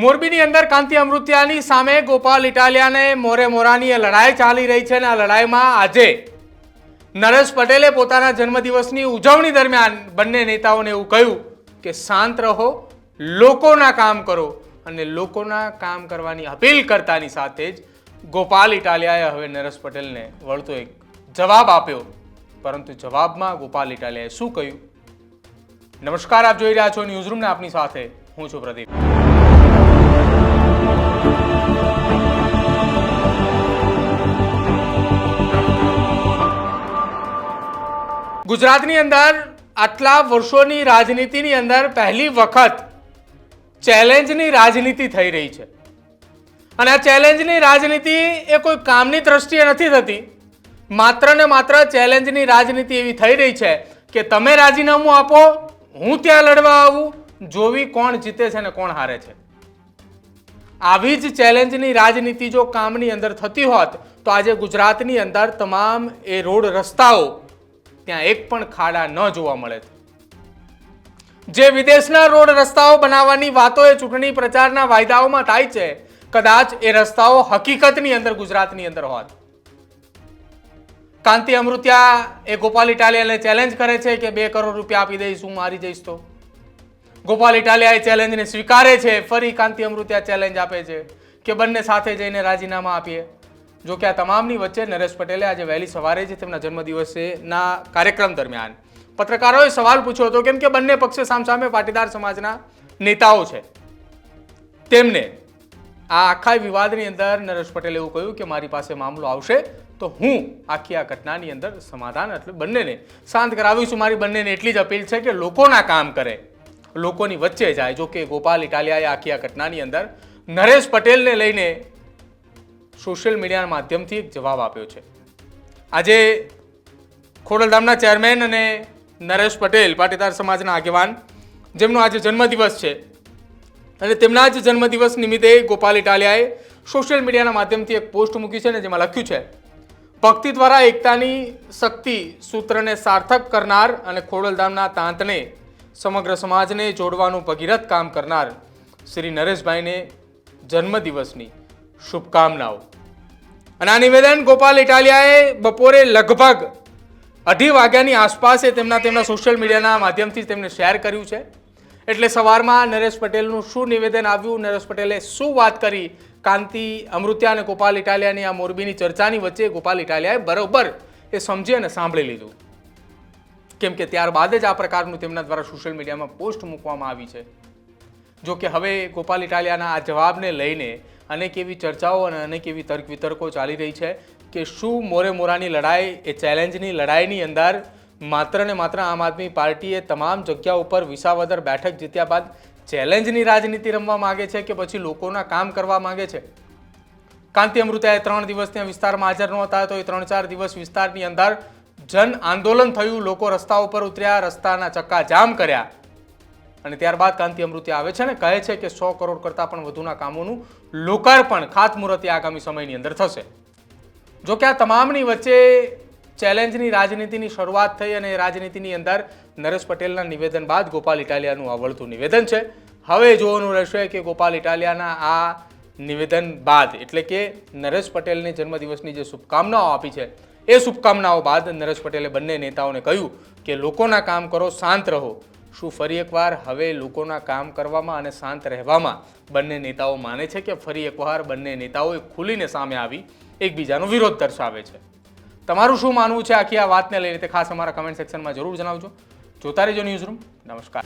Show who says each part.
Speaker 1: મોરબીની અંદર કાંતિ અમૃત્યાની સામે ગોપાલ ઇટાલિયાને મોરે મોરાની લડાઈ ચાલી રહી છે અને આ લડાઈમાં આજે નરેશ પટેલે પોતાના જન્મદિવસની ઉજવણી દરમિયાન બંને નેતાઓને એવું કહ્યું કે શાંત રહો, લોકોના કામ કરો અને લોકોના કામ કરવાની અપીલ કરતાની સાથે જ ગોપાલ ઇટાલિયાએ હવે નરેશ પટેલને વળતો એક જવાબ આપ્યો. પરંતુ જવાબમાં ગોપાલ ઇટાલિયાએ શું કહ્યું? નમસ્કાર, આપ જોઈ રહ્યા છો ન્યૂઝરૂમને, આપની સાથે હું છું પ્રદીપ. ગુજરાતની અંદર આટલા વર્ષોની રાજનીતિની અંદર પહેલી વખત ચેલેન્જની રાજનીતિ થઈ રહી છે. અને આ ચેલેન્જની રાજનીતિ એ કોઈ કામની દ્રષ્ટિએ નથી થતી. માત્ર ને માત્ર ચેલેન્જની રાજનીતિ એવી થઈ રહી છે કે તમે રાજીનામું આપો, હું ત્યાં લડવા આવું, જોવી કોણ જીતે છે ને કોણ હારે છે. આવી જ ચેલેન્જની રાજનીતિ જો કામની અંદર થતી હોત તો આજે ગુજરાતની અંદર તમામ એ રોડ રસ્તાઓ ત્યાં એક પણ ખાડા ન જોવા મળે જે વિદેશના રોડ રસ્તાઓ બનાવવાની વાતો એ ચૂંટણી પ્રચારના વાયદાઓમાં થાય છે, કદાચ એ રસ્તાઓ હકીકતની અંદર ગુજરાતની અંદર હોત. કાંતિ અમૃત્યા એ ગોપાલ ઇટાલિયાને ચેલેન્જ કરે છે કે બે કરોડ રૂપિયા આપી દઈશ, હું મારી જઈશ તો. ગોપાલ ઇટાલિયા એ ચેલેન્જને સ્વીકારે છે, ફરી કાંતિ અમૃત્યા ચેલેન્જ આપે છે કે બંને સાથે જઈને રાજીનામા આપીએ. જો કે આ તમામની વચ્ચે નરેશ પટેલે આજે વહેલી સવારે જ તેમના જન્મદિવસેના કાર્યક્રમ દરમિયાન પત્રકારોએ સવાલ પૂછ્યો હતો, કેમ કે બંને પક્ષે સામસામે પાટીદાર સમાજના નેતાઓ છે. તેમને આ આખા વિવાદની અંદર નરેશ પટેલે એવું કહ્યું કે મારી પાસે મામલો આવશે તો હું આખી આ ઘટનાની અંદર સમાધાન એટલે બંનેને શાંત કરાવીશું. મારી બંનેને એટલી જ અપીલ છે કે લોકોના કામ કરે, લોકોની વચ્ચે જાય. જો કે ગોપાલ ઇટાલિયાએ આખી આ ઘટનાની અંદર નરેશ પટેલને લઈને સોશિયલ મીડિયાના માધ્યમથી એક જવાબ આપ્યો છે. આજે ખોડલધામના ચેરમેન અને નરેશ પટેલ, પાટીદાર સમાજના આગેવાન, જેમનો આજે જન્મદિવસ છે. અને તેમના જ જન્મદિવસ નિમિત્તે ગોપાલ ઇટાલિયાએ સોશિયલ મીડિયાના માધ્યમથી એક પોસ્ટ મૂકી છે ને જેમાં લખ્યું છે, ભક્તિ દ્વારા એકતાની શક્તિ સૂત્રને સાર્થક કરનાર અને ખોડલધામના તાંતને સમગ્ર સમાજને જોડવાનું ભગીરથ કામ કરનાર શ્રી નરેશભાઈને જન્મદિવસની શુભકામનાઓ. અને આ નિવેદન ગોપાલ ઇટાલિયાએ બપોરે લગભગ અઢી વાગ્યાની આસપાસે તેમના તેમના સોશિયલ મીડિયાના માધ્યમથી તેમને શેર કર્યું છે. એટલે સવારમાં નરેશ પટેલનું શું નિવેદન આવ્યું? નરેશ પટેલે શું વાત કરી? કાંતિ, અમૃત્યા અને ગોપાલ ઇટાલિયાની આ મોરબીની ચર્ચાની વચ્ચે ગોપાલ ઇટાલિયાએ બરોબર એ સમજી અને સાંભળી લીધું. કેમ કે ત્યારબાદ જ આ પ્રકારનું તેમના દ્વારા સોશિયલ મીડિયામાં પોસ્ટ મૂકવામાં આવી છે. જો કે હવે ગોપાલ ઇટાલિયાના આ જવાબને લઈને અનેક એવી ચર્ચાઓ અને અનેક એવી તર્ક વિતર્કો ચાલી રહી છે કે શું મોરે મોરાની લડાઈ એ ચેલેન્જની લડાઈની અંદર માત્ર ને માત્ર આમ આદમી પાર્ટીએ તમામ જગ્યા ઉપર વિસાવદર બેઠક જીત્યા બાદ ચેલેન્જની રાજનીતિ રમવા માગે છે કે પછી લોકોના કામ કરવા માગે છે? કાંતિ અમૃતાએ ત્રણ દિવસ ત્યાં વિસ્તારમાં હાજર નહોતા તો એ ત્રણ ચાર દિવસ વિસ્તારની અંદર જન આંદોલન થયું. લોકો રસ્તા ઉપર ઉતર્યા, રસ્તાના ચક્કા જામ કર્યા. અને ત્યારબાદ કાંતિ અમૃતિ આવે છે અને કહે છે કે સો કરોડ કરતાં પણ વધુના કામોનું લોકાર્પણ ખાતમુહૂર્તે આગામી સમયની અંદર થશે. જો કે આ તમામની વચ્ચે ચેલેન્જની રાજનીતિની શરૂઆત થઈ અને રાજનીતિની અંદર નરેશ પટેલના નિવેદન બાદ ગોપાલ ઇટાલિયાનું આવડતું નિવેદન છે. હવે જોવાનું રહેશે કે ગોપાલ ઇટાલિયાના આ નિવેદન બાદ, એટલે કે નરેશ પટેલને જન્મદિવસની જે શુભકામનાઓ આપી છે, એ શુભકામનાઓ બાદ નરેશ પટેલે બંને નેતાઓને કહ્યું કે લોકોના કામ કરો, શાંત રહો. શું ફરી એકવાર હવે લોકોના કામ કરવામાં અને શાંત રહેવામાં બંને નેતાઓ માને છે કે ફરી એકવાર બંને નેતાઓએ ખુલીને સામે આવી એકબીજાનો વિરોધ દર્શાવે છે? તમારું શું માનવું છે આખી આ વાતને લઈને? તે ખાસ અમારા કમેન્ટ સેક્શનમાં જરૂર જણાવજો. જોતા રહેજો ન્યૂઝ રૂમ નમસ્કાર.